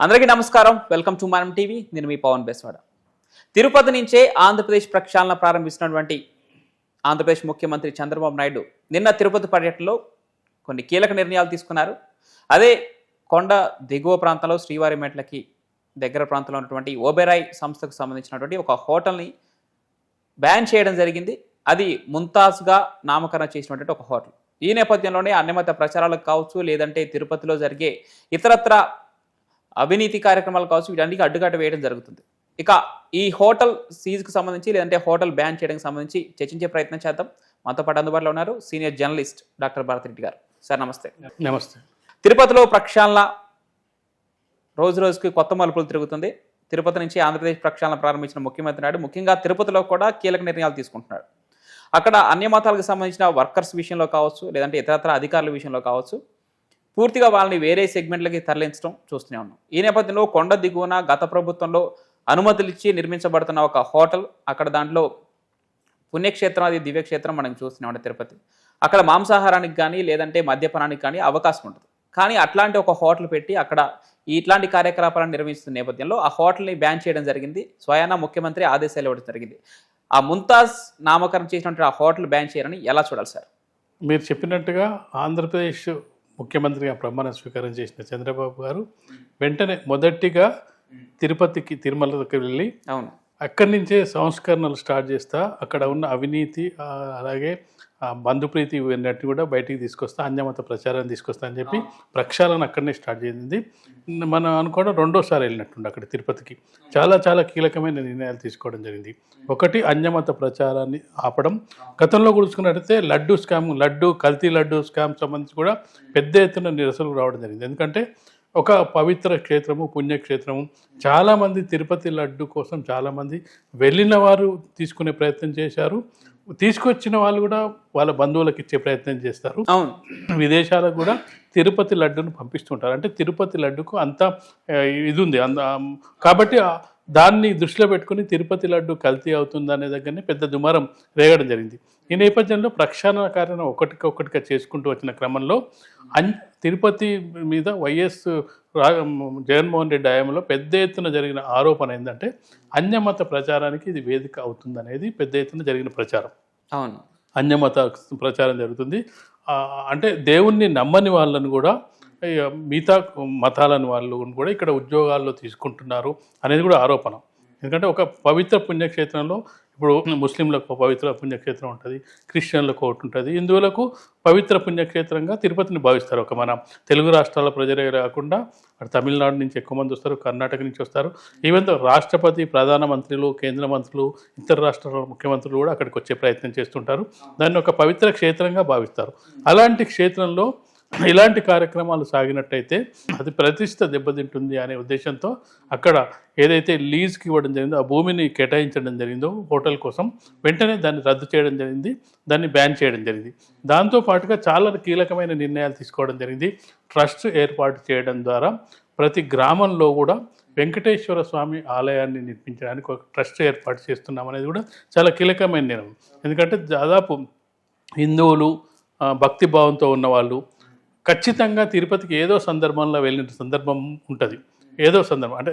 అందరికీ నమస్కారం. Welcome to Manam TV. నేను మీ పవన్ బెస్వాడ. తిరుపతి నుంచే ఆంధ్రప్రదేశ్ ప్రక్షాళన ప్రారంభిస్తున్నటువంటి ఆంధ్రప్రదేశ్ ముఖ్యమంత్రి చంద్రబాబు నాయుడు నిన్న తిరుపతి పర్యటనలో కొన్ని కీలక నిర్ణయాలు తీసుకున్నారు. అదే కొండ దిగువ ప్రాంతంలో శ్రీవారి మెట్లకి దగ్గర ప్రాంతంలో ఉన్నటువంటి ఓబెరాయ్ సంస్థకు సంబంధించినటువంటి ఒక హోటల్ని బ్యాన్ చేయడం జరిగింది. అది ముంతాజ్గా నామకరణం చేసినటువంటి ఒక హోటల్. ఈ నేపథ్యంలోనే అన్నమత ప్రచారాలకు కావచ్చు లేదంటే తిరుపతిలో జరిగే ఇతరత్ర అవినీతి కార్యక్రమాలు కావచ్చు వీటన్నిటికీ అడ్డుకట్ట వేయడం జరుగుతుంది. ఇక ఈ హోటల్ సీజ్కి సంబంధించి లేదంటే హోటల్ బ్యాన్ చేయడానికి సంబంధించి చర్చించే ప్రయత్నం చేద్దాం. మనతో పాటు అందుబాటులో ఉన్నారు senior journalist doctor Bharath Reddy గారు. సార్ నమస్తే. నమస్తే. తిరుపతిలో ప్రక్షాళన రోజు రోజుకి కొత్త మలుపులు తిరుగుతుంది. తిరుపతి నుంచి ఆంధ్రప్రదేశ్ ప్రక్షాళన ప్రారంభించిన ముఖ్యమంత్రి నాయుడు ముఖ్యంగా తిరుపతిలో కూడా కీలక నిర్ణయాలు తీసుకుంటున్నాడు. అక్కడ అన్య మతాలకు సంబంధించిన వర్కర్స్ విషయంలో కావచ్చు లేదంటే ఇతరత్ర అధికారుల విషయంలో కావచ్చు పూర్తిగా వాళ్ళని వేరే సెగ్మెంట్లకి తరలించడం చూస్తూనే ఉన్నాం. ఈ నేపథ్యంలో కొండ దిగువన గత ప్రభుత్వంలో అనుమతులు ఇచ్చి నిర్మించబడుతున్న ఒక హోటల్ అక్కడ దాంట్లో పుణ్యక్షేత్రం అది దివ్యక్షేత్రం మనం చూస్తున్నాం తిరుపతి. అక్కడ మాంసాహారానికి కానీ లేదంటే మద్యపానానికి కానీ అవకాశం ఉంటుంది. కానీ అట్లాంటి ఒక హోటల్ పెట్టి అక్కడ ఇట్లాంటి కార్యకలాపాలను నిర్వహిస్తున్న నేపథ్యంలో ఆ హోటల్ని బ్యాన్ చేయడం జరిగింది. స్వయానా ముఖ్యమంత్రి ఆదేశాలు ఇవ్వడం జరిగింది. ఆ ముంతాజ్ నామకరణం చేసినటువంటి ఆ హోటల్ బ్యాన్ చేయాలని ఎలా చూడాలి సార్? మీరు చెప్పినట్టుగా ఆంధ్రప్రదేశ్ ముఖ్యమంత్రిగా ప్రమాణ స్వీకారం చేసిన చంద్రబాబు గారు వెంటనే మొదటిగా తిరుపతికి తిరుమలకి వెళ్ళి అవును. అక్కడి నుంచే సంస్కరణలు స్టార్ట్ చేస్తా అక్కడ ఉన్న అవినీతి అలాగే బంధుప్రీతి ఇవన్నీ కూడా బయటికి తీసుకొస్తా అన్యమత ప్రచారం తీసుకొస్తా అని చెప్పి ప్రక్షాళన అక్కడనే స్టార్ట్ చేసింది. మనం అనుకోవడం రెండోసారి వెళ్ళినట్టుండి అక్కడ తిరుపతికి. చాలా చాలా కీలకమైన నిర్ణయాలు తీసుకోవడం జరిగింది. ఒకటి అన్యమత ప్రచారాన్ని ఆపడం. గతంలో గుర్చుకున్నట్టయితే లడ్డు స్కామ్ లడ్డు కల్తీ లడ్డు స్కామ్ సంబంధించి కూడా పెద్ద ఎత్తున నిరసనలు రావడం జరిగింది. ఎందుకంటే ఒక పవిత్ర క్షేత్రము పుణ్యక్షేత్రము. చాలామంది తిరుపతి లడ్డు కోసం చాలామంది వెళ్ళిన వారు తీసుకునే ప్రయత్నం చేశారు. తీసుకొచ్చిన వాళ్ళు కూడా వాళ్ళ బంధువులకు ఇచ్చే ప్రయత్నం చేస్తారు. అవును. విదేశాలకు కూడా తిరుపతి లడ్డును పంపిస్తుంటారు. అంటే తిరుపతి లడ్డుకు అంత ఇది ఉంది. అంద కాబట్టి దాన్ని దృష్టిలో పెట్టుకుని తిరుపతి లడ్డు కల్తీ అవుతుంది అనే దగ్గరనే పెద్ద దుమారం రేగడం జరిగింది. ఈ నేపథ్యంలో ప్రక్షాళన కార్యం ఒకటికి ఒకటిగా చేసుకుంటూ వచ్చిన క్రమంలో అన్ తిరుపతి మీద వైఎస్ జగన్మోహన్ రెడ్డి హయాంలో పెద్ద ఎత్తున జరిగిన ఆరోపణ ఏంటంటే అన్యమత ప్రచారానికి ఇది వేదిక అవుతుంది అనేది పెద్ద ఎత్తున జరిగిన ప్రచారం. అవును. అన్యమత ప్రచారం జరుగుతుంది. అంటే దేవుణ్ణి నమ్మని వాళ్ళని కూడా మిగతా మతాలను వాళ్ళు కూడా ఇక్కడ ఉద్యోగాల్లో తీసుకుంటున్నారు అనేది కూడా ఆరోపణ. ఎందుకంటే ఒక పవిత్ర పుణ్యక్షేత్రంలో ఇప్పుడు ముస్లింలకు పవిత్ర పుణ్యక్షేత్రం ఉంటుంది క్రిస్టియన్లకు ఒకటి ఉంటుంది. హిందువులకు పవిత్ర పుణ్యక్షేత్రంగా తిరుపతిని భావిస్తారు. ఒక మన తెలుగు రాష్ట్రాల ప్రజలే కాకుండా అటు తమిళనాడు నుంచి ఎక్కువ మంది వస్తారు కర్ణాటక నుంచి వస్తారు. ఈవెన్ రాష్ట్రపతి రాష్ట్రపతి ప్రధానమంత్రులు కేంద్ర మంత్రులు ఇతర రాష్ట్రాల ముఖ్యమంత్రులు కూడా అక్కడికి వచ్చే ప్రయత్నం చేస్తుంటారు. దాన్ని ఒక పవిత్ర క్షేత్రంగా భావిస్తారు. అలాంటి క్షేత్రంలో ఇలాంటి కార్యక్రమాలు సాగినట్టయితే అది ప్రతిష్ట దెబ్బతింటుంది అనే ఉద్దేశంతో అక్కడ ఏదైతే లీజ్కి ఇవ్వడం జరిగిందో ఆ భూమిని కేటాయించడం జరిగిందో హోటల్ కోసం వెంటనే దాన్ని రద్దు చేయడం జరిగింది దాన్ని బ్యాన్ చేయడం జరిగింది. దాంతో పాటుగా చాలా కీలకమైన నిర్ణయాలు తీసుకోవడం జరిగింది. ట్రస్ట్ ఏర్పాటు చేయడం ద్వారా ప్రతి గ్రామంలో కూడా వెంకటేశ్వర స్వామి ఆలయాన్ని నిర్మించడానికి ఒక ట్రస్ట్ ఏర్పాటు చేస్తున్నాం అనేది కూడా చాలా కీలకమైన నిర్ణయం. ఎందుకంటే దాదాపు హిందువులు భక్తిభావంతో భక్తి భావంతో ఉన్నవాళ్ళు ఖచ్చితంగా తిరుపతికి ఏదో సందర్భంలో వెళ్ళిన సందర్భం ఉంటుంది. ఏదో సందర్భం అంటే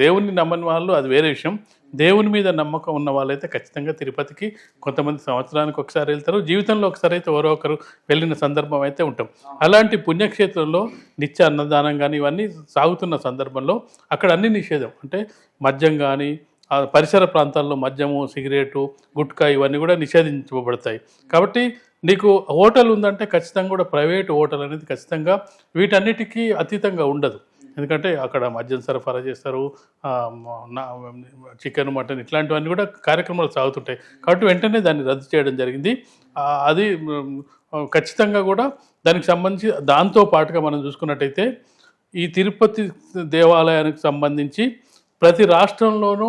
దేవుణ్ణి నమ్మని వాళ్ళు అది వేరే విషయం. దేవుని మీద నమ్మకం ఉన్న వాళ్ళైతే ఖచ్చితంగా తిరుపతికి కొంతమంది సంవత్సరానికి ఒకసారి వెళ్తారు. జీవితంలో ఒకసారి అయితే ఎవరో ఒకరు వెళ్ళిన సందర్భం అయితే ఉంటాం. అలాంటి పుణ్యక్షేత్రంలో నిత్య అన్నదానం కానీ ఇవన్నీ సాగుతున్న సందర్భంలో అక్కడ అన్ని నిషేధం. అంటే మద్యం కానీ పరిసర ప్రాంతాల్లో మద్యము సిగరెటు గుట్కా ఇవన్నీ కూడా నిషేధించబడతాయి. కాబట్టి నీకు హోటల్ ఉందంటే ఖచ్చితంగా కూడా ప్రైవేట్ హోటల్ అనేది ఖచ్చితంగా వీటన్నిటికీ అతీతంగా ఉండదు. ఎందుకంటే అక్కడ మద్యం సరఫరా చేస్తారు చికెన్ మటన్ ఇట్లాంటివన్నీ కూడా కార్యక్రమాలు సాగుతుంటాయి. కాబట్టి వెంటనే దాన్ని రద్దు చేయడం జరిగింది. అది ఖచ్చితంగా కూడా దానికి సంబంధించి దాంతో పాటుగా మనం చూసుకున్నట్టయితే ఈ తిరుపతి దేవాలయానికి సంబంధించి ప్రతి రాష్ట్రంలోనూ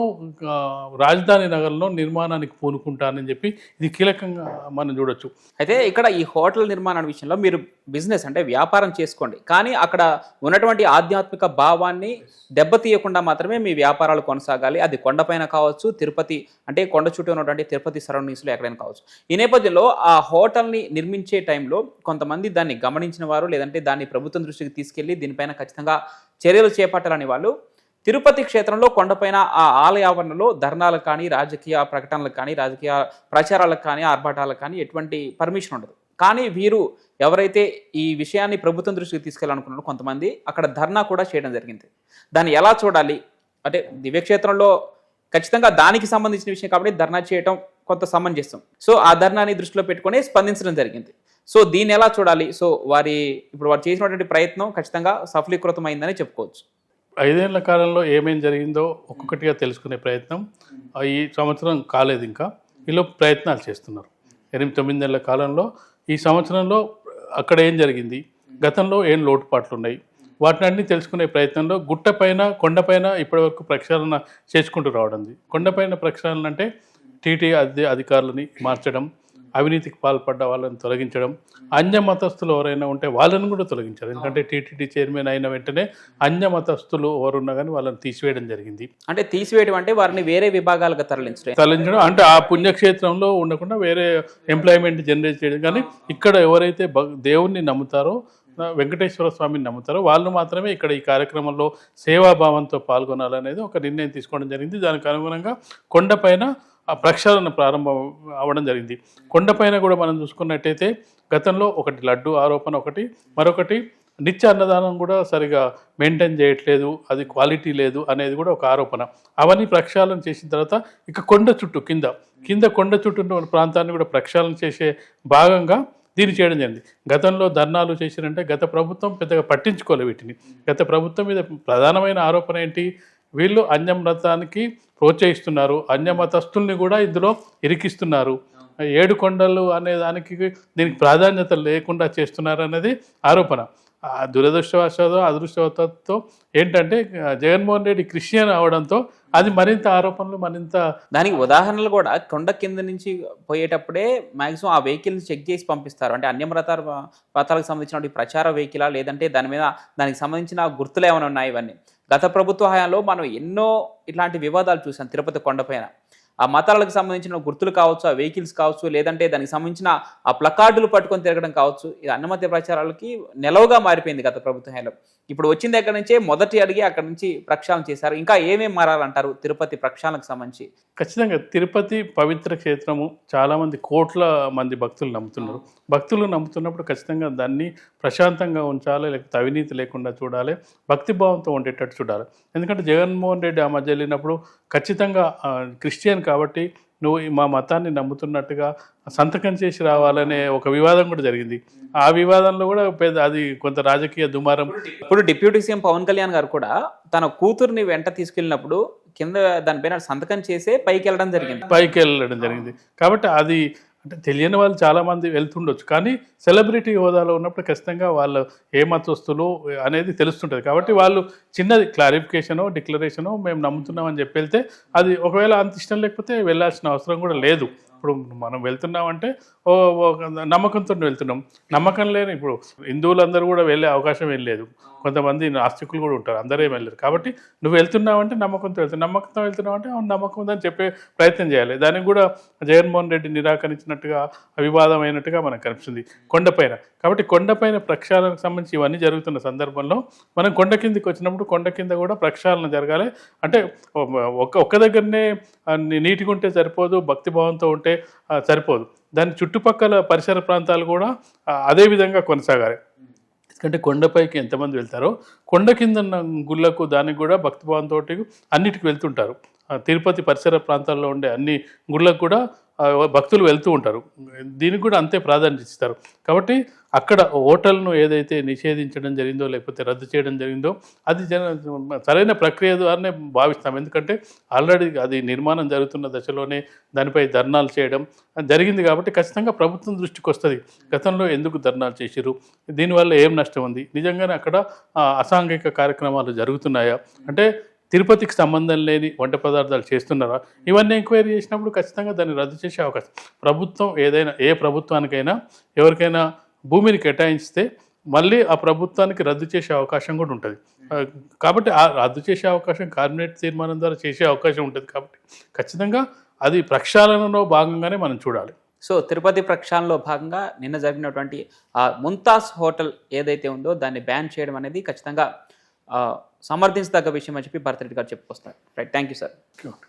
రాజధాని నగరంలో నిర్మాణానికి పూనుకుంటానని చెప్పి ఇది కీలకంగా మనం చూడొచ్చు. అయితే ఇక్కడ ఈ హోటల్ నిర్మాణ విషయంలో మీరు బిజినెస్ అంటే వ్యాపారం చేసుకోండి. కానీ అక్కడ ఉన్నటువంటి ఆధ్యాత్మిక భావాన్ని దెబ్బతీయకుండా మాత్రమే మీ వ్యాపారాలు కొనసాగాలి. అది కొండపైన కావచ్చు తిరుపతి అంటే కొండ చుట్టూ ఉన్నటువంటి తిరుపతి సరౌండింగ్స్లో ఎక్కడైనా కావచ్చు. ఈ నేపథ్యంలో ఆ హోటల్ని నిర్మించే టైంలో కొంతమంది దాన్ని గమనించిన వారు లేదంటే దాన్ని ప్రభుత్వం దృష్టికి తీసుకెళ్ళి దీనిపైన ఖచ్చితంగా చర్యలు చేపట్టాలని వాళ్ళు తిరుపతి క్షేత్రంలో కొండపైన ఆ ఆలయ ఆవరణలో ధర్నాలకు కానీ రాజకీయ ప్రకటనలకు కానీ రాజకీయ ప్రచారాలకు కానీ ఆర్భాటాలకు కానీ ఎటువంటి పర్మిషన్ ఉండదు. కానీ వీరు ఎవరైతే ఈ విషయాన్ని ప్రభుత్వం దృష్టికి తీసుకెళ్ళాలనుకున్నారో కొంతమంది అక్కడ ధర్నా కూడా చేయడం జరిగింది. దాన్ని ఎలా చూడాలి? అంటే దివ్యక్షేత్రంలో ఖచ్చితంగా దానికి సంబంధించిన విషయం కాబట్టి ధర్నా చేయటం కొంత సమంజసం. సో ఆ ధర్నాని దృష్టిలో పెట్టుకొని స్పందించడం జరిగింది. సో దీన్ని ఎలా చూడాలి? సో వారి ఇప్పుడు వారు చేసినటువంటి ప్రయత్నం ఖచ్చితంగా సఫలీకృతం అయిందని చెప్పుకోవచ్చు. ఐదేళ్ళ కాలంలో ఏమేం జరిగిందో ఒక్కొక్కటిగా తెలుసుకునే ప్రయత్నం. ఈ సంవత్సరం కాలేదు ఇంకా. ఈలో ప్రయత్నాలు చేస్తున్నారు. ఎనిమిది తొమ్మిది కాలంలో ఈ సంవత్సరంలో అక్కడ ఏం జరిగింది? గతంలో ఏం లోటుపాట్లు ఉన్నాయి? వాటిని అన్ని తెలుసుకునే ప్రయత్నంలో గుట్టపైన కొండపైన ఇప్పటివరకు ప్రక్షాళన చేసుకుంటూ రావడం కొండపైన ప్రక్షాళన అంటే టీటీ అధి అధికారులని మార్చడం అవినీతికి పాల్పడ్డ వాళ్ళని తొలగించడం అన్య మతస్థులు ఎవరైనా ఉంటే వాళ్ళని కూడా తొలగించారు ఎందుకంటే టీటీడీ చైర్మన్ అయిన వెంటనే అన్య మతస్థులు ఎవరున్నా కానీ వాళ్ళని తీసివేయడం జరిగింది. అంటే తీసివేయడం అంటే వారిని వేరే విభాగాలుగా తరలించడం. తరలించడం అంటే ఆ పుణ్యక్షేత్రంలో ఉండకుండా వేరే ఎంప్లాయ్మెంట్ జనరేట్ చేయడం. కానీ ఇక్కడ ఎవరైతే దేవుణ్ణి నమ్ముతారో వెంకటేశ్వర స్వామిని నమ్ముతారో వాళ్ళు మాత్రమే ఇక్కడ ఈ కార్యక్రమంలో సేవాభావంతో పాల్గొనాలనేది ఒక నిర్ణయం తీసుకోవడం జరిగింది. దానికి అనుగుణంగా కొండపైన ఆ ప్రక్షాళన ప్రారంభం అవ్వడం జరిగింది. కొండపైన కూడా మనం చూసుకున్నట్టయితే గతంలో ఒకటి లడ్డు ఆరోపణ ఒకటి మరొకటి నిత్య అన్నదానం కూడా సరిగా మెయింటైన్ చేయట్లేదు అది క్వాలిటీ లేదు అనేది కూడా ఒక ఆరోపణ. అవన్నీ ప్రక్షాళన చేసిన తర్వాత ఇక కొండ చుట్టూ కింద కింద కొండ చుట్టూ ఉన్న ప్రాంతాన్ని కూడా ప్రక్షాళన చేసే భాగంగా దీన్ని చేయడం జరిగింది. గతంలో ధర్నాలు చేసినంటే గత ప్రభుత్వం పెద్దగా పట్టించుకోలే వీటిని. గత ప్రభుత్వం మీద ప్రధానమైన ఆరోపణ ఏంటి? వీళ్ళు అన్యమతానికి ప్రోత్సహిస్తున్నారు. అన్యమతస్తుల్ని కూడా ఇందులో ఇరికిస్తున్నారు. ఏడు కొండలు అనే దానికి దీనికి ప్రాధాన్యత లేకుండా చేస్తున్నారు అనేది ఆరోపణ. ఆ దురదృష్టవశాతో అదృష్టవశాత్తు ఏంటంటే జగన్మోహన్ రెడ్డి క్రిస్టియన్ అవడంతో అది మరింత ఆరోపణలు మరింత దానికి ఉదాహరణలు కూడా కొండ కింద నుంచి పోయేటప్పుడే మాక్సిమం ఆ వెహికల్ని చెక్ చేసి పంపిస్తారు. అంటే అన్య మతాల మతాలకు సంబంధించిన ప్రచార వెహికలా లేదంటే దాని మీద దానికి సంబంధించిన గుర్తులు ఏమైనా ఉన్నాయి ఇవన్నీ? గత ప్రభుత్వ హయాంలో మనం ఎన్నో ఇట్లాంటి వివాదాలు చూసాం తిరుపతి కొండపైన ఆ మతాలకు సంబంధించిన గుర్తులు కావచ్చు ఆ వెహికల్స్ కావచ్చు లేదంటే దానికి సంబంధించిన ఆ ప్లకార్డులు పట్టుకొని తిరగడం కావచ్చు ఇది అన్నమత్య ప్రచారాలకి నిలవుగా మారిపోయింది గత ప్రభుత్వ హయాంలో. ఇప్పుడు వచ్చింది ఎక్కడి నుంచే? మొదటి అడిగి అక్కడ నుంచి ప్రక్షాళన చేశారు. ఇంకా ఏమేమి మారాలంటారు తిరుపతి ప్రక్షాళనకు సంబంధించి? ఖచ్చితంగా తిరుపతి పవిత్ర క్షేత్రము చాలామంది కోట్ల మంది భక్తులు నమ్ముతున్నారు. భక్తులు నమ్ముతున్నప్పుడు ఖచ్చితంగా దాన్ని ప్రశాంతంగా ఉంచాలి లేకపోతే అవినీతి లేకుండా చూడాలి భక్తిభావంతో ఉండేటట్టు చూడాలి. ఎందుకంటే జగన్మోహన్ రెడ్డి ఆ మధ్య వెళ్ళినప్పుడు ఖచ్చితంగా క్రిస్టియన్ కాబట్టి నువ్వు మా మతాన్ని నమ్ముతున్నట్టుగా సంతకం చేసి రావాలనే ఒక వివాదం కూడా జరిగింది. ఆ వివాదంలో కూడా పెద్ద అది కొంత రాజకీయ దుమారం. ఇప్పుడు డిప్యూటీ సీఎం పవన్ కళ్యాణ్ గారు కూడా తన కూతుర్ని వెంట తీసుకెళ్ళినప్పుడు కింద దానిపైన సంతకం చేసే పైకి వెళ్ళడం జరిగింది. పైకి వెళ్ళడం జరిగింది. కాబట్టి అది అంటే తెలియని వాళ్ళు చాలామంది వెళ్తుండొచ్చు. కానీ సెలబ్రిటీ హోదాలో ఉన్నప్పుడు ఖచ్చితంగా వాళ్ళు ఏ మతస్తులు అనేది తెలుస్తుంటుంది. కాబట్టి వాళ్ళు చిన్నది క్లారిఫికేషనో డిక్లరేషనో మేము నమ్ముతున్నాం అని చెప్పి వెళ్తే అది ఒకవేళ అంత ఇష్టం లేకపోతే వెళ్ళాల్సిన అవసరం కూడా లేదు. ఇప్పుడు మనం వెళ్తున్నామంటే ఓ ఒక నమ్మకంతో వెళ్తున్నాం. నమ్మకం లేని ఇప్పుడు హిందువులందరూ కూడా వెళ్ళే అవకాశం ఏం లేదు. కొంతమంది నాస్తికులు కూడా ఉంటారు అందరూ ఏం వెళ్ళరు. కాబట్టి నువ్వు వెళ్తున్నావంటే నమ్మకంతో వెళ్తున్నావు. నమ్మకంతో వెళ్తున్నావు అంటే అవును నమ్మకం ఉందని చెప్పే ప్రయత్నం చేయాలి. దానికి కూడా జగన్మోహన్ రెడ్డి నిరాకరించినట్టుగా అవివాదమైనట్టుగా మనకు కనిపిస్తుంది. కొండపైన కాబట్టి కొండపైన ప్రక్షాళనకు సంబంధించి ఇవన్నీ జరుగుతున్న సందర్భంలో మనం కొండ కిందకి వచ్చినప్పుడు కొండ కింద కూడా ప్రక్షాళన జరగాలి. అంటే ఒక్క ఒక్క దగ్గరనే నీటిగా ఉంటే సరిపోదు భక్తిభావంతో ఉంటే సరిపోదు. దాని చుట్టుపక్కల పరిసర ప్రాంతాలు కూడా అదే విధంగా కొనసాగాలి. ఎందుకంటే కొండపైకి ఎంతమంది వెళ్తారో కొండ కింద ఉన్న గుళ్ళకు దానికి కూడా భక్తిభావంతో అన్నిటికి వెళ్తుంటారు. ఆ, తిరుపతి పరిసర ప్రాంతాల్లో ఉండే అన్ని గుళ్ళకు కూడా భక్తులు వెళ్తూ ఉంటారు. దీనికి కూడా అంతే ప్రాధాన్యత ఇస్తారు. కాబట్టి అక్కడ హోటల్ను ఏదైతే నిషేధించడం జరిగిందో లేకపోతే రద్దు చేయడం జరిగిందో అది జన సరైన ప్రక్రియ ద్వారానే భావిస్తాం. ఎందుకంటే ఆల్రెడీ అది నిర్మాణం జరుగుతున్న దశలోనే దానిపై ధర్నాలు చేయడం జరిగింది కాబట్టి ఖచ్చితంగా ప్రభుత్వం దృష్టికి వస్తుంది. గతంలో ఎందుకు ధర్నాలు చేసిరు దీనివల్ల ఏం నష్టం ఉంది? నిజంగానే అక్కడ అసాంఘిక కార్యక్రమాలు జరుగుతున్నాయా? అంటే తిరుపతికి సంబంధం లేని వంట పదార్థాలు చేస్తున్నారా? ఇవన్నీ ఎంక్వైరీ చేసినప్పుడు ఖచ్చితంగా దాన్ని రద్దు చేసే అవకాశం. ప్రభుత్వం ఏదైనా ఏ ప్రభుత్వానికైనా ఎవరికైనా భూమిని కేటాయిస్తే మళ్ళీ ఆ ప్రభుత్వానికి రద్దు చేసే అవకాశం కూడా ఉంటుంది. కాబట్టి ఆ రద్దు చేసే అవకాశం కార్మినేట్ తీర్మానం ద్వారా చేసే అవకాశం ఉంటుంది కాబట్టి ఖచ్చితంగా అది ప్రక్షాళనలో భాగంగానే మనం చూడాలి. సో తిరుపతి ప్రక్షాళనలో భాగంగా నిన్న జరిగినటువంటి ముంతాస్ ముంతాజ్ హోటల్ ఏదైతే ఉందో దాన్ని బ్యాన్ చేయడం అనేది ఖచ్చితంగా సమర్థించదగ్గ విషయం అని చెప్పి భరత్ రెడ్డి గారు చెప్పుకొస్తారు right thank you sir okay